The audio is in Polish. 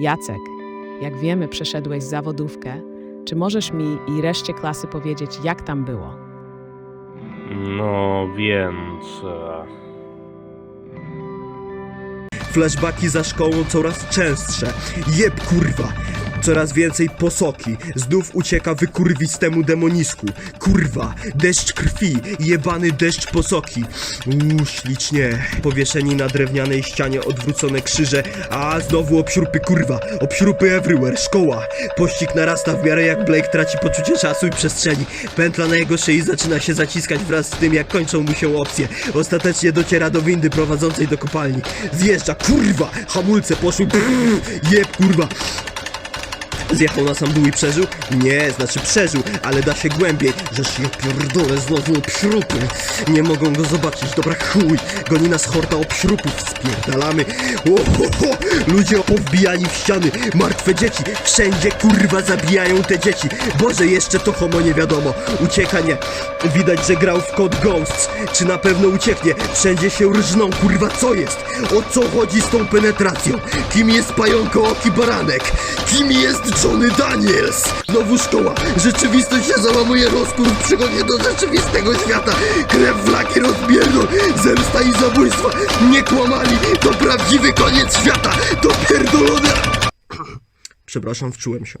Jacek, jak wiemy, przeszedłeś zawodówkę. Czy możesz mi i reszcie klasy powiedzieć, jak tam było? No więc. e, Flashbacki za szkołą coraz częstsze. Jeb kurwa! Coraz więcej posoki. Znów ucieka wykurwistemu demonisku. Kurwa, deszcz krwi, jebany deszcz posoki. Uuu, ślicznie. Powieszeni na drewnianej ścianie odwrócone krzyże, a znowu obśrupy kurwa. Obśrupy everywhere, szkoła. Pościg narasta w miarę jak Blake traci poczucie czasu i przestrzeni. Pętla na jego szyi zaczyna się zaciskać wraz z tym, jak kończą mu się opcje. Ostatecznie dociera do windy prowadzącej do kopalni. Zjeżdża, kurwa! Hamulce poszły, brrr, jeb, kurwa! Zjechał na sam dół i przeżył? Nie, znaczy przeżył, ale da się głębiej, że się pierdolę znowu obśrupy. Nie mogą go zobaczyć, dobra chuj. Goni nas horda obśrupów, spierdalamy. Ohoho, ludzie powbijani w ściany, martwe dzieci, wszędzie kurwa zabijają te dzieci. Boże, jeszcze to homo nie wiadomo. Ucieka nie. Widać, że grał w Code Ghosts. Czy na pewno ucieknie? Wszędzie się rżną, kurwa, co jest? O co chodzi z tą penetracją? Kim jest pająko oki baranek? Kim jest Johnny Daniels? Znowu szkoła. Rzeczywistość się załamuje, rozkur w przygodzie do rzeczywistego świata. Krew, flaki, rozbierdol, zemsta i zabójstwa. Nie kłamali, to prawdziwy koniec świata. To pierdolone... Przepraszam, wczułem się.